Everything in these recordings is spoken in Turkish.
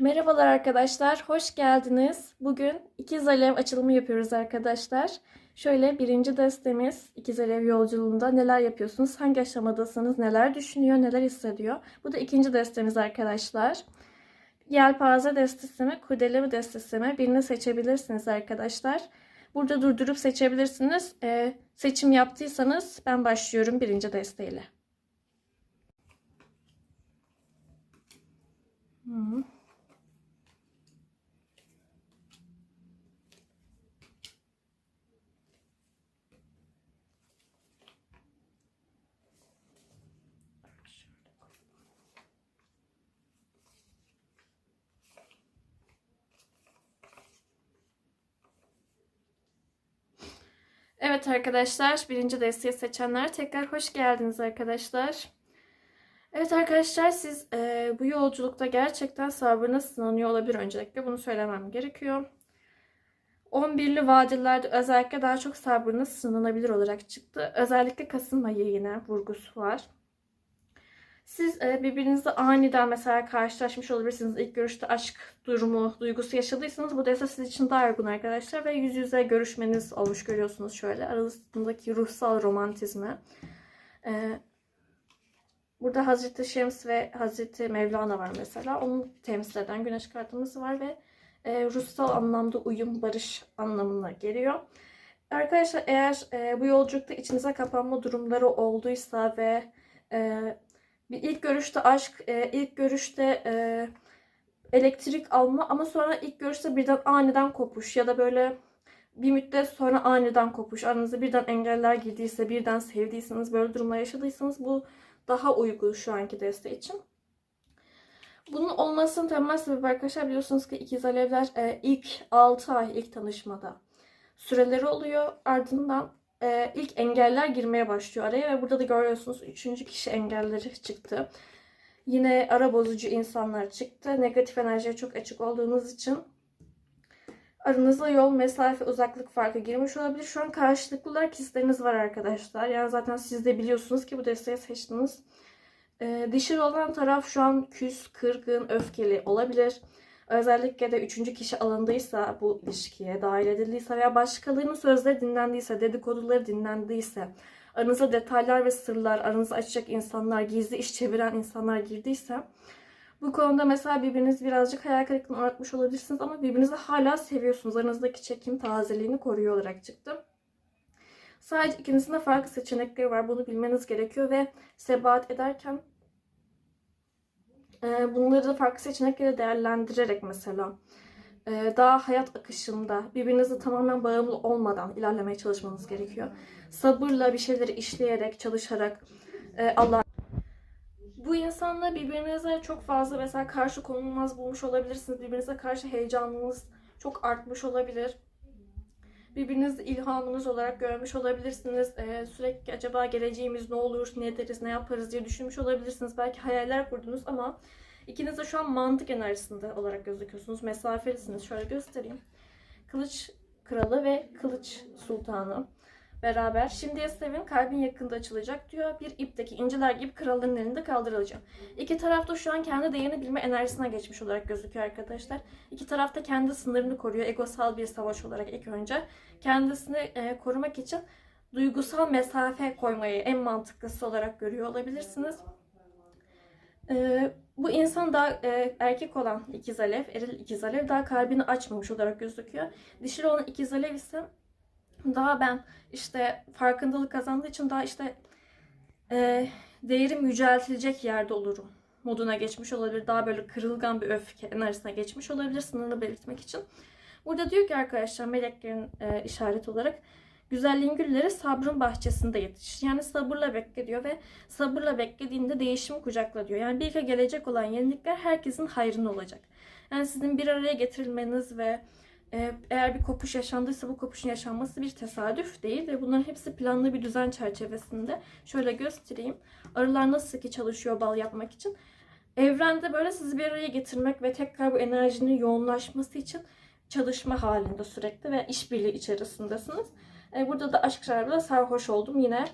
Merhabalar arkadaşlar, hoş geldiniz. Bugün ikiz alev açılımı yapıyoruz arkadaşlar. Şöyle birinci destemiz ikiz alev yolculuğunda neler yapıyorsunuz, hangi aşamadasınız, neler düşünüyor, neler hissediyor. Bu da ikinci destemiz arkadaşlar. Yelpaze destesi mi, kurdele destesi mi birini seçebilirsiniz arkadaşlar. Burada durdurup seçebilirsiniz. Ee, seçim yaptıysanız ben başlıyorum birinci desteğiyle. Evet arkadaşlar, birinci desteği seçenler tekrar hoş geldiniz arkadaşlar. Evet arkadaşlar, siz e, bu yolculukta gerçekten sabrınız sınanıyor olabilir öncelikle. Bunu söylemem gerekiyor. 11'li vadilerde özellikle daha çok sabrınız sınanabilir olarak çıktı. Özellikle Kasım ayı yine vurgusu var. Siz e, birbirinizle aniden mesela karşılaşmış olabilirsiniz. İlk görüşte aşk durumu, duygusu yaşadıysanız bu deste sizin için daha uygun arkadaşlar. Ve yüz yüze görüşmeniz olmuş görüyorsunuz şöyle. Aranızdaki ruhsal romantizmi. E, burada Hazreti Şems ve Hazreti Mevlana var mesela. Onu temsil eden güneş kartımız var ve e, ruhsal anlamda uyum, barış anlamına geliyor. Arkadaşlar eğer e, bu yolculukta içinize kapanma durumları olduysa ve bir ilk görüşte aşk, e, ilk görüşte e, elektrik alma ama sonra ilk görüşte birden aniden kopuş ya da böyle bir müddet sonra aniden kopuş. Aranızda birden engeller girdiyse, birden sevdiyseniz, böyle durumlar yaşadıysanız bu daha uygun şu anki deste için. Bunun olmasının temel sebebi arkadaşlar biliyorsunuz ki ikiz alevler e, ilk 6 ay ilk tanışmada süreleri oluyor. Ardından e, ilk engeller girmeye başlıyor araya ve burada da görüyorsunuz üçüncü kişi engelleri çıktı. Yine ara bozucu insanlar çıktı. Negatif enerjiye çok açık olduğunuz için aranızda yol, mesafe, uzaklık farkı girmiş olabilir. Şu an karşılıklı olarak hisleriniz var arkadaşlar. Yani zaten siz de biliyorsunuz ki bu desteği seçtiniz. E, dişil olan taraf şu an küs, kırgın, öfkeli olabilir. Özellikle de üçüncü kişi alındıysa bu ilişkiye dahil edildiyse veya başkalarının sözleri dinlendiyse, dedikoduları dinlendiyse, aranıza detaylar ve sırlar, aranızı açacak insanlar, gizli iş çeviren insanlar girdiyse bu konuda mesela birbirinizi birazcık hayal kırıklığına uğratmış olabilirsiniz ama birbirinizi hala seviyorsunuz. Aranızdaki çekim tazeliğini koruyor olarak çıktı. Sadece ikinizin de farklı seçenekleri var. Bunu bilmeniz gerekiyor ve sebat ederken bunları da farklı seçenekleri değerlendirerek mesela e, daha hayat akışında birbirinize tamamen bağımlı olmadan ilerlemeye çalışmanız gerekiyor. Sabırla bir şeyleri işleyerek, çalışarak e, Allah bu insanla birbirinize çok fazla mesela karşı konulmaz bulmuş olabilirsiniz. Birbirinize karşı heyecanınız çok artmış olabilir. Birbirinizi ilhamınız olarak görmüş olabilirsiniz. Ee, sürekli acaba geleceğimiz ne olur, ne ederiz, ne yaparız diye düşünmüş olabilirsiniz. Belki hayaller kurdunuz ama ikiniz de şu an mantık enerjisinde olarak gözüküyorsunuz. Mesafelisiniz. Şöyle göstereyim. Kılıç kralı ve kılıç sultanı beraber. Şimdiye sevin kalbin yakında açılacak diyor. Bir ipteki inciler gibi kralların elinde kaldırılacak. İki tarafta şu an kendi değerini bilme enerjisine geçmiş olarak gözüküyor arkadaşlar. İki tarafta kendi sınırını koruyor. Egosal bir savaş olarak ilk önce. Kendisini e, korumak için duygusal mesafe koymayı en mantıklısı olarak görüyor olabilirsiniz. E, bu insan daha e, erkek olan ikiz alev, eril ikiz alev daha kalbini açmamış olarak gözüküyor. Dişil olan ikiz alev ise daha ben işte farkındalık kazandığı için daha işte e, değerim yüceltilecek yerde olurum moduna geçmiş olabilir. Daha böyle kırılgan bir öfke enerjisine geçmiş olabilir sınırını belirtmek için. Burada diyor ki arkadaşlar meleklerin e, işaret olarak güzelliğin gülleri sabrın bahçesinde yetişir. Yani sabırla bekle diyor ve sabırla beklediğinde değişim kucakla diyor. Yani bir gelecek olan yenilikler herkesin hayrına olacak. Yani sizin bir araya getirilmeniz ve eğer bir kopuş yaşandıysa bu kopuşun yaşanması bir tesadüf değil ve bunların hepsi planlı bir düzen çerçevesinde. Şöyle göstereyim. Arılar nasıl ki çalışıyor bal yapmak için. Evrende böyle sizi bir araya getirmek ve tekrar bu enerjinin yoğunlaşması için çalışma halinde sürekli ve işbirliği içerisindesiniz. Ee, burada da aşk şarabıyla sarhoş oldum yine.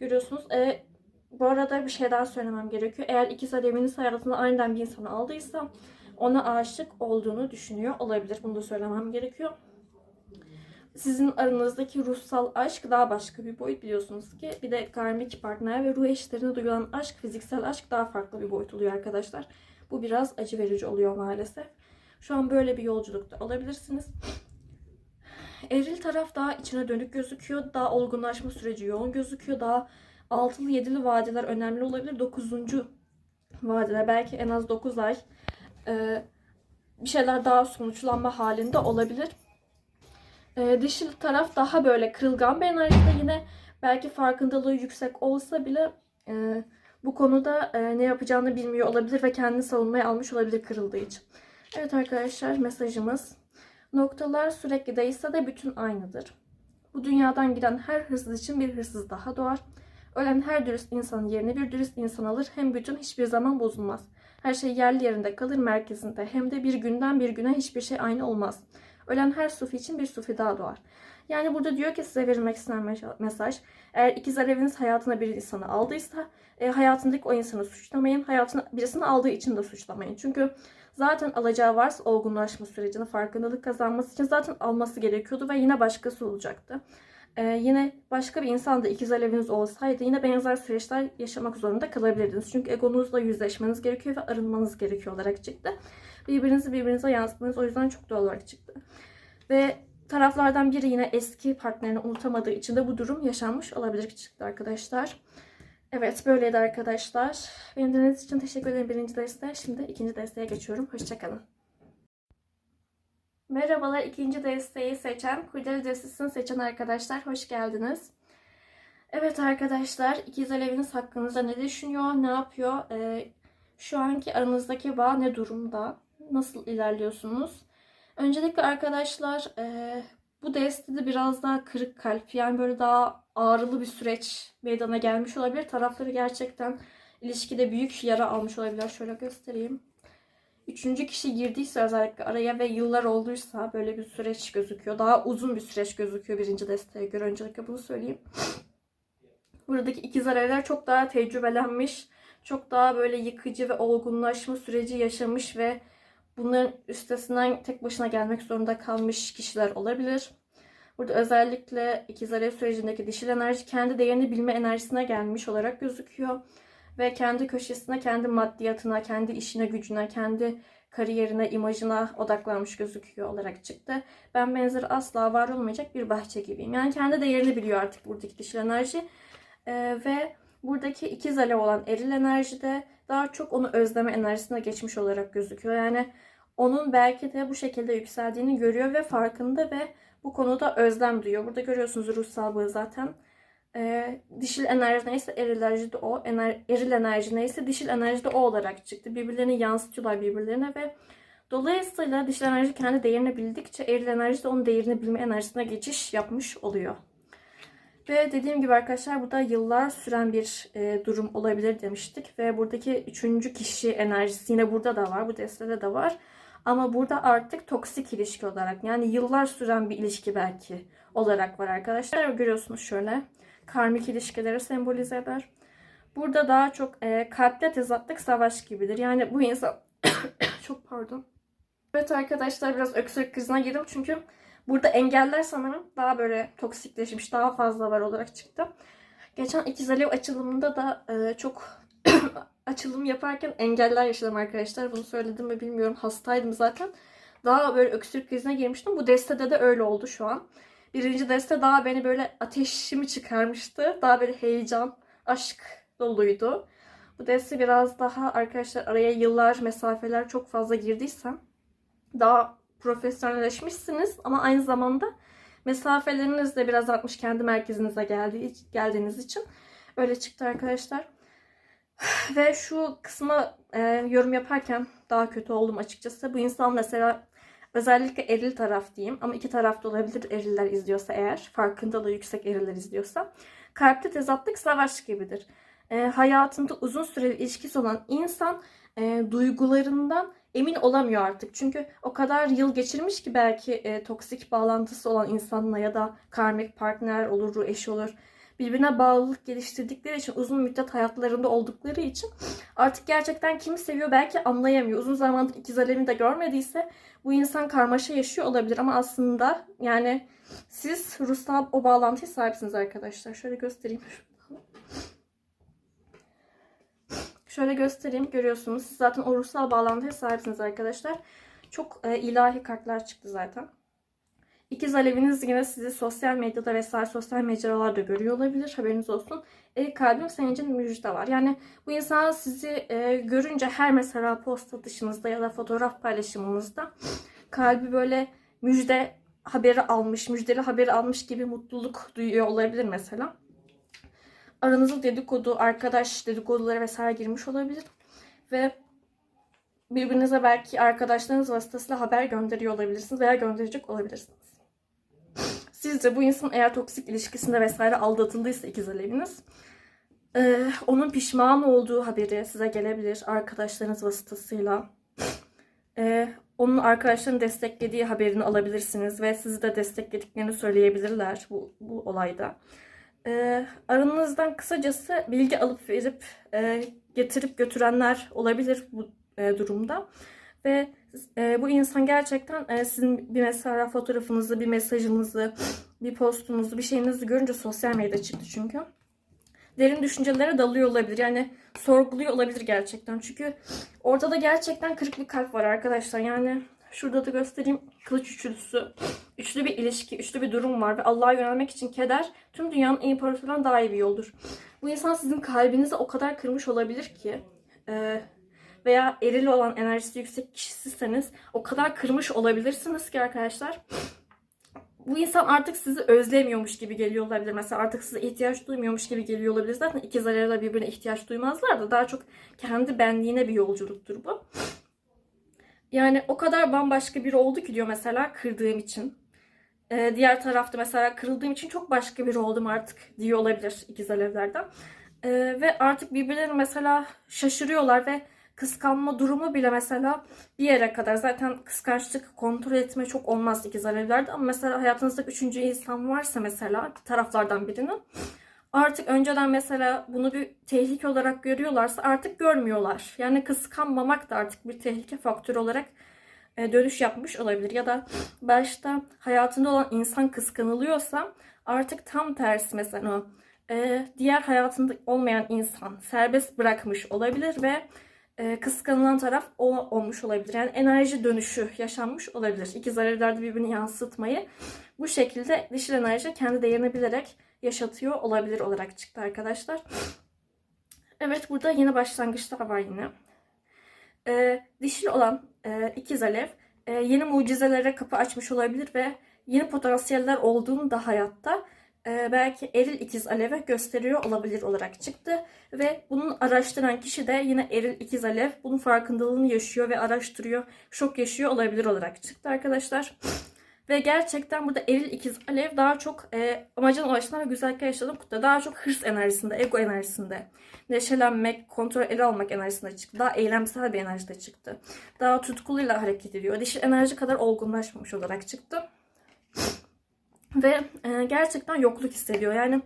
Görüyorsunuz. Ee, bu arada bir şey daha söylemem gerekiyor. Eğer ikiz aleviniz hayatında aniden bir insanı aldıysa ona aşık olduğunu düşünüyor olabilir. Bunu da söylemem gerekiyor. Sizin aranızdaki ruhsal aşk daha başka bir boyut biliyorsunuz ki. Bir de karmik partner ve ruh eşlerine duyulan aşk, fiziksel aşk daha farklı bir boyut oluyor arkadaşlar. Bu biraz acı verici oluyor maalesef. Şu an böyle bir yolculukta olabilirsiniz. Eril taraf daha içine dönük gözüküyor. Daha olgunlaşma süreci yoğun gözüküyor. Daha altılı yedili vadeler önemli olabilir. Dokuzuncu vadeler belki en az 9 ay e, bir şeyler daha sonuçlanma halinde olabilir. E, dişil taraf daha böyle kırılgan bir enerjide yine belki farkındalığı yüksek olsa bile e, bu konuda e, ne yapacağını bilmiyor olabilir ve kendini savunmaya almış olabilir kırıldığı için. Evet arkadaşlar mesajımız. Noktalar sürekli değişse de bütün aynıdır. Bu dünyadan giden her hırsız için bir hırsız daha doğar. Ölen her dürüst insanın yerine bir dürüst insan alır. Hem bütün hiçbir zaman bozulmaz. Her şey yerli yerinde kalır merkezinde. Hem de bir günden bir güne hiçbir şey aynı olmaz. Ölen her sufi için bir sufi daha doğar. Yani burada diyor ki size verilmek istenen mesaj. Eğer ikizler eviniz hayatına bir insanı aldıysa e, hayatındaki o insanı suçlamayın. Hayatına birisini aldığı için de suçlamayın. Çünkü zaten alacağı varsa olgunlaşma sürecini farkındalık kazanması için zaten alması gerekiyordu ve yine başkası olacaktı. Ee, yine başka bir insan da ikiz aleviniz olsaydı yine benzer süreçler yaşamak zorunda kalabilirdiniz. Çünkü egonuzla yüzleşmeniz gerekiyor ve arınmanız gerekiyor olarak çıktı. Birbirinizi birbirinize yansıtmanız o yüzden çok doğal olarak çıktı. Ve taraflardan biri yine eski partnerini unutamadığı için de bu durum yaşanmış olabilir çıktı arkadaşlar. Evet böyleydi arkadaşlar. Beni dinlediğiniz için teşekkür ederim birinci desteğe. Şimdi ikinci desteğe geçiyorum. Hoşçakalın. Merhabalar ikinci desteği seçen, Kudeli destesini seçen arkadaşlar hoş geldiniz. Evet arkadaşlar ikizler eviniz hakkınızda ne düşünüyor, ne yapıyor, ee, şu anki aranızdaki bağ ne durumda, nasıl ilerliyorsunuz? Öncelikle arkadaşlar e, bu destede biraz daha kırık kalp yani böyle daha ağrılı bir süreç meydana gelmiş olabilir. Tarafları gerçekten ilişkide büyük yara almış olabilir. Şöyle göstereyim üçüncü kişi girdiyse özellikle araya ve yıllar olduysa böyle bir süreç gözüküyor. Daha uzun bir süreç gözüküyor birinci desteğe göre. Öncelikle bunu söyleyeyim. Buradaki ikizler evler çok daha tecrübelenmiş, çok daha böyle yıkıcı ve olgunlaşma süreci yaşamış ve bunların üstesinden tek başına gelmek zorunda kalmış kişiler olabilir. Burada özellikle ikizler ev sürecindeki dişil enerji kendi değerini bilme enerjisine gelmiş olarak gözüküyor ve kendi köşesine, kendi maddiyatına, kendi işine, gücüne, kendi kariyerine, imajına odaklanmış gözüküyor olarak çıktı. Ben benzeri asla var olmayacak bir bahçe gibiyim. Yani kendi değerini biliyor artık buradaki dişil enerji. Ee, ve buradaki ikiz alev olan eril enerji de daha çok onu özleme enerjisine geçmiş olarak gözüküyor. Yani onun belki de bu şekilde yükseldiğini görüyor ve farkında ve bu konuda özlem duyuyor. Burada görüyorsunuz ruhsal bağı zaten e, dişil enerji neyse eril enerji de o. Ener, eril enerji neyse dişil enerji de o olarak çıktı. Birbirlerini yansıtıyorlar birbirlerine ve dolayısıyla dişil enerji kendi değerini bildikçe eril enerji de onun değerini bilme enerjisine geçiş yapmış oluyor. Ve dediğim gibi arkadaşlar bu da yıllar süren bir e, durum olabilir demiştik. Ve buradaki üçüncü kişi enerjisi yine burada da var. Bu destede de var. Ama burada artık toksik ilişki olarak yani yıllar süren bir ilişki belki olarak var arkadaşlar. Görüyorsunuz şöyle karmik ilişkileri sembolize eder. Burada daha çok e, kalpte tezatlık savaş gibidir. Yani bu insan... çok pardon. Evet arkadaşlar biraz öksürük krizine girdim çünkü burada engeller sanırım daha böyle toksikleşmiş, daha fazla var olarak çıktı. Geçen ikiz alev açılımında da e, çok açılım yaparken engeller yaşadım arkadaşlar. Bunu söyledim mi bilmiyorum. Hastaydım zaten. Daha böyle öksürük krizine girmiştim. Bu destede de öyle oldu şu an. Birinci deste daha beni böyle ateşimi çıkarmıştı. Daha böyle heyecan, aşk doluydu. Bu deste biraz daha arkadaşlar araya yıllar, mesafeler çok fazla girdiysem daha profesyonelleşmişsiniz ama aynı zamanda mesafeleriniz de biraz artmış kendi merkezinize geldiği, geldiğiniz için. Öyle çıktı arkadaşlar. Ve şu kısma e, yorum yaparken daha kötü oldum açıkçası. Bu insan mesela Özellikle eril taraf diyeyim ama iki tarafta olabilir eriller izliyorsa eğer. Farkındalığı yüksek eriller izliyorsa. Kalpte tezatlık savaş gibidir. E, hayatında uzun süreli ilişkisi olan insan e, duygularından emin olamıyor artık. Çünkü o kadar yıl geçirmiş ki belki e, toksik bağlantısı olan insanla ya da karmik partner olur, eş olur. Birbirine bağlılık geliştirdikleri için uzun müddet hayatlarında oldukları için artık gerçekten kimi seviyor belki anlayamıyor. Uzun zamandır ikiz alemi de görmediyse bu insan karmaşa yaşıyor olabilir ama aslında yani siz ruhsal o bağlantıya sahipsiniz arkadaşlar. Şöyle göstereyim. Şöyle göstereyim görüyorsunuz. Siz zaten o ruhsal bağlantıya sahipsiniz arkadaşlar. Çok e, ilahi kartlar çıktı zaten. İkiz aleviniz yine sizi sosyal medyada vesaire sosyal mecralarda görüyor olabilir. Haberiniz olsun. El kalbim senin için müjde var. Yani bu insan sizi e, görünce her mesela post atışınızda ya da fotoğraf paylaşımınızda kalbi böyle müjde haberi almış, müjdeli haberi almış gibi mutluluk duyuyor olabilir mesela. Aranızda dedikodu, arkadaş dedikoduları vesaire girmiş olabilir. Ve birbirinize belki arkadaşlarınız vasıtasıyla haber gönderiyor olabilirsiniz veya gönderecek olabilirsiniz. Sizce bu insan eğer toksik ilişkisinde vesaire aldatıldıysa ikiz aleviniz e, onun pişman olduğu haberi size gelebilir arkadaşlarınız vasıtasıyla. E, onun arkadaşlarının desteklediği haberini alabilirsiniz ve sizi de desteklediklerini söyleyebilirler bu, bu olayda. E, aranızdan kısacası bilgi alıp verip e, getirip götürenler olabilir bu e, durumda. Ve e, bu insan gerçekten e, sizin bir mesela fotoğrafınızı, bir mesajınızı, bir postunuzu, bir şeyinizi görünce sosyal medyada çıktı çünkü. Derin düşüncelere dalıyor olabilir. Yani sorguluyor olabilir gerçekten. Çünkü ortada gerçekten kırık bir kalp var arkadaşlar. Yani şurada da göstereyim. Kılıç üçlüsü. Üçlü bir ilişki, üçlü bir durum var. Ve Allah'a yönelmek için keder tüm dünyanın imparatorundan daha iyi bir yoldur. Bu insan sizin kalbinizi o kadar kırmış olabilir ki. E, veya eril olan enerjisi yüksek kişisizseniz o kadar kırmış olabilirsiniz ki arkadaşlar. Bu insan artık sizi özlemiyormuş gibi geliyor olabilir. Mesela artık size ihtiyaç duymuyormuş gibi geliyor olabilir. Zaten ikiz arayla birbirine ihtiyaç duymazlar da daha çok kendi benliğine bir yolculuktur bu. Yani o kadar bambaşka biri oldu ki diyor mesela kırdığım için. Ee, diğer tarafta mesela kırıldığım için çok başka biri oldum artık diyor olabilir ikiz alevlerden. Ee, ve artık birbirlerini mesela şaşırıyorlar ve kıskanma durumu bile mesela bir yere kadar zaten kıskançlık kontrol etme çok olmaz ikiz alevlerde ama mesela hayatınızda üçüncü insan varsa mesela taraflardan birinin artık önceden mesela bunu bir tehlike olarak görüyorlarsa artık görmüyorlar. Yani kıskanmamak da artık bir tehlike faktörü olarak e, dönüş yapmış olabilir. Ya da başta hayatında olan insan kıskanılıyorsa artık tam tersi mesela e, diğer hayatında olmayan insan serbest bırakmış olabilir ve e, kıskanılan taraf o olmuş olabilir. Yani enerji dönüşü yaşanmış olabilir. İkiz alevlerde birbirini yansıtmayı bu şekilde dişil enerji kendi değerini bilerek yaşatıyor olabilir olarak çıktı arkadaşlar. Evet burada yeni başlangıçlar var yine. E, dişil olan e, ikiz alev e, yeni mucizelere kapı açmış olabilir ve yeni potansiyeller olduğunu da hayatta e, belki eril ikiz aleve gösteriyor olabilir olarak çıktı. Ve bunun araştıran kişi de yine eril ikiz alev bunun farkındalığını yaşıyor ve araştırıyor. Şok yaşıyor olabilir olarak çıktı arkadaşlar. Ve gerçekten burada eril ikiz alev daha çok e, amacına ulaşılan ve güzellikler yaşadığım kutuda daha çok hırs enerjisinde, ego enerjisinde, neşelenmek, kontrol ele almak enerjisinde çıktı. Daha eylemsel bir enerjide çıktı. Daha tutkuluyla hareket ediyor. Dişi enerji kadar olgunlaşmamış olarak çıktı. Ve e, gerçekten yokluk hissediyor. Yani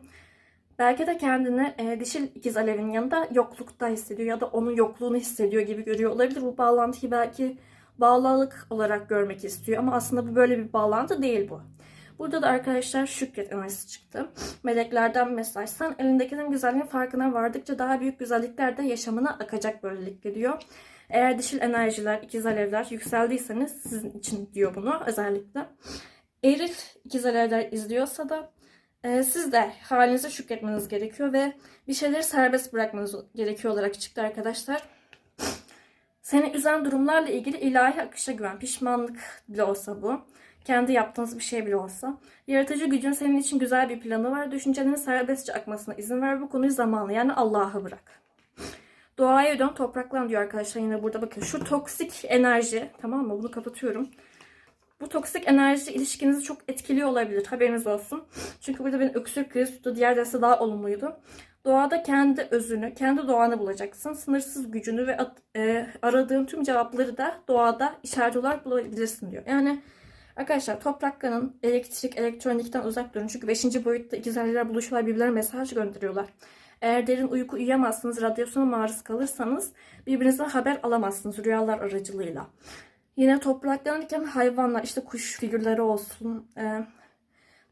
belki de kendini e, dişil ikiz alevin yanında yoklukta hissediyor ya da onun yokluğunu hissediyor gibi görüyor olabilir. Bu bağlantıyı belki bağlılık olarak görmek istiyor ama aslında bu böyle bir bağlantı değil bu. Burada da arkadaşlar şükret enerjisi çıktı. Meleklerden mesaj. Sen elindekinin güzelliğin farkına vardıkça daha büyük güzellikler de yaşamına akacak böylelikle diyor. Eğer dişil enerjiler, ikiz alevler yükseldiyseniz sizin için diyor bunu özellikle. Eril ikiz alevler izliyorsa da e, siz de halinize şükretmeniz gerekiyor ve bir şeyleri serbest bırakmanız gerekiyor olarak çıktı arkadaşlar. Seni üzen durumlarla ilgili ilahi akışa güven. Pişmanlık bile olsa bu. Kendi yaptığınız bir şey bile olsa. Yaratıcı gücün senin için güzel bir planı var. Düşüncelerin serbestçe akmasına izin ver. Bu konuyu zamanla yani Allah'a bırak. Doğaya dön topraklan diyor arkadaşlar yine burada bakın. Şu toksik enerji tamam mı? Bunu kapatıyorum. Bu toksik enerji ilişkinizi çok etkiliyor olabilir. Haberiniz olsun. Çünkü burada benim öksürük krizi tuttu. Diğer derste daha olumluydu. Doğada kendi özünü, kendi doğanı bulacaksın. Sınırsız gücünü ve e, aradığın tüm cevapları da doğada işaret olarak bulabilirsin diyor. Yani Arkadaşlar toprakkanın elektrik, elektronikten uzak durun. Çünkü 5. boyutta ikizlerler buluşuyorlar, birbirlerine mesaj gönderiyorlar. Eğer derin uyku uyuyamazsınız, radyasyona maruz kalırsanız birbirinizden haber alamazsınız rüyalar aracılığıyla. Yine topraklanırken hayvanlar, işte kuş figürleri olsun, e,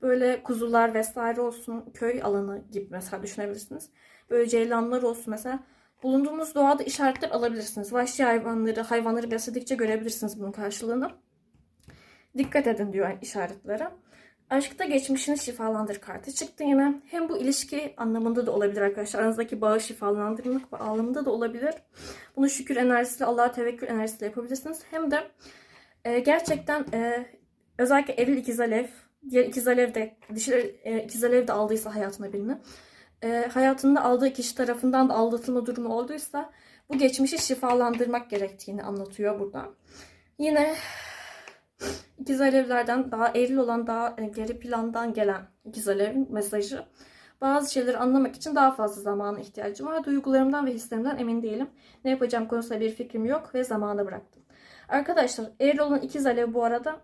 böyle kuzular vesaire olsun, köy alanı gibi mesela düşünebilirsiniz. Böyle ceylanlar olsun mesela. Bulunduğunuz doğada işaretler alabilirsiniz. Vahşi hayvanları, hayvanları besledikçe görebilirsiniz bunun karşılığını. Dikkat edin diyor işaretlere. Aşkta geçmişini şifalandır kartı çıktı yine. Hem bu ilişki anlamında da olabilir arkadaşlar. Aranızdaki bağı şifalandırmak bağlamında da olabilir. Bunu şükür enerjisiyle, Allah'a tevekkül enerjisiyle yapabilirsiniz. Hem de e, gerçekten e, özellikle eril ikiz alev, diğer ikiz alev de, dişi e, ikiz alev de aldıysa hayatına birini. E, hayatında aldığı kişi tarafından da aldatılma durumu olduysa bu geçmişi şifalandırmak gerektiğini anlatıyor burada. Yine İkiz alevlerden daha eril olan, daha e, geri plandan gelen ikiz alevin mesajı. Bazı şeyleri anlamak için daha fazla zamana ihtiyacım var. Duygularımdan ve hislerimden emin değilim. Ne yapacağım konusunda bir fikrim yok ve zamana bıraktım. Arkadaşlar eril olan ikiz alev bu arada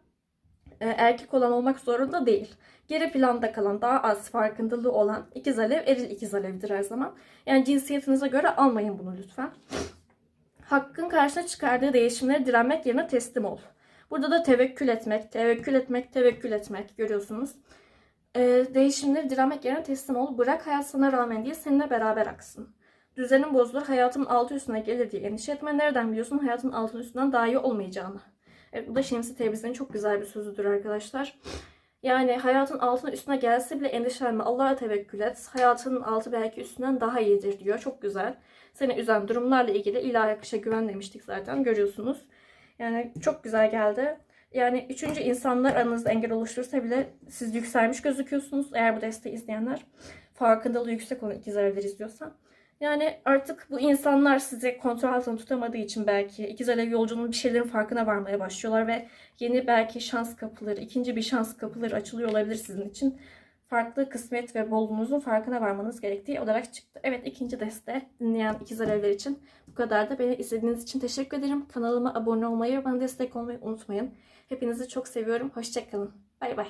e, erkek olan olmak zorunda değil. Geri planda kalan, daha az farkındalığı olan ikiz alev eril ikiz alevdir her zaman. Yani cinsiyetinize göre almayın bunu lütfen. Hakkın karşına çıkardığı değişimlere direnmek yerine teslim ol. Burada da tevekkül etmek, tevekkül etmek, tevekkül etmek görüyorsunuz. Ee, değişimleri direnmek yerine teslim ol. Bırak hayat sana rağmen değil seninle beraber aksın. Düzenin bozulur, hayatın altı üstüne gelir diye endişe etme. Nereden biliyorsun hayatın altın üstünden daha iyi olmayacağını? Evet, bu da Şemsi Tebriz'in çok güzel bir sözüdür arkadaşlar. Yani hayatın altına üstüne gelse bile endişelenme. Allah'a tevekkül et. Hayatının altı belki üstünden daha iyidir diyor. Çok güzel. Seni üzen durumlarla ilgili ilahi akışa güven demiştik zaten. Görüyorsunuz. Yani çok güzel geldi. Yani üçüncü insanlar aranızda engel oluştursa bile siz yükselmiş gözüküyorsunuz. Eğer bu desteği izleyenler farkındalığı yüksek olan ikizlerdir izliyorsa. Yani artık bu insanlar sizi kontrol altında tutamadığı için belki ikiz alev yolculuğunun bir şeylerin farkına varmaya başlıyorlar ve yeni belki şans kapıları, ikinci bir şans kapıları açılıyor olabilir sizin için. Farklı kısmet ve bolluğunuzun farkına varmanız gerektiği olarak çıktı. Evet ikinci deste dinleyen ikiz alevler için bu kadar da beni izlediğiniz için teşekkür ederim. Kanalıma abone olmayı ve bana destek olmayı unutmayın. Hepinizi çok seviyorum. Hoşçakalın. Bay bay.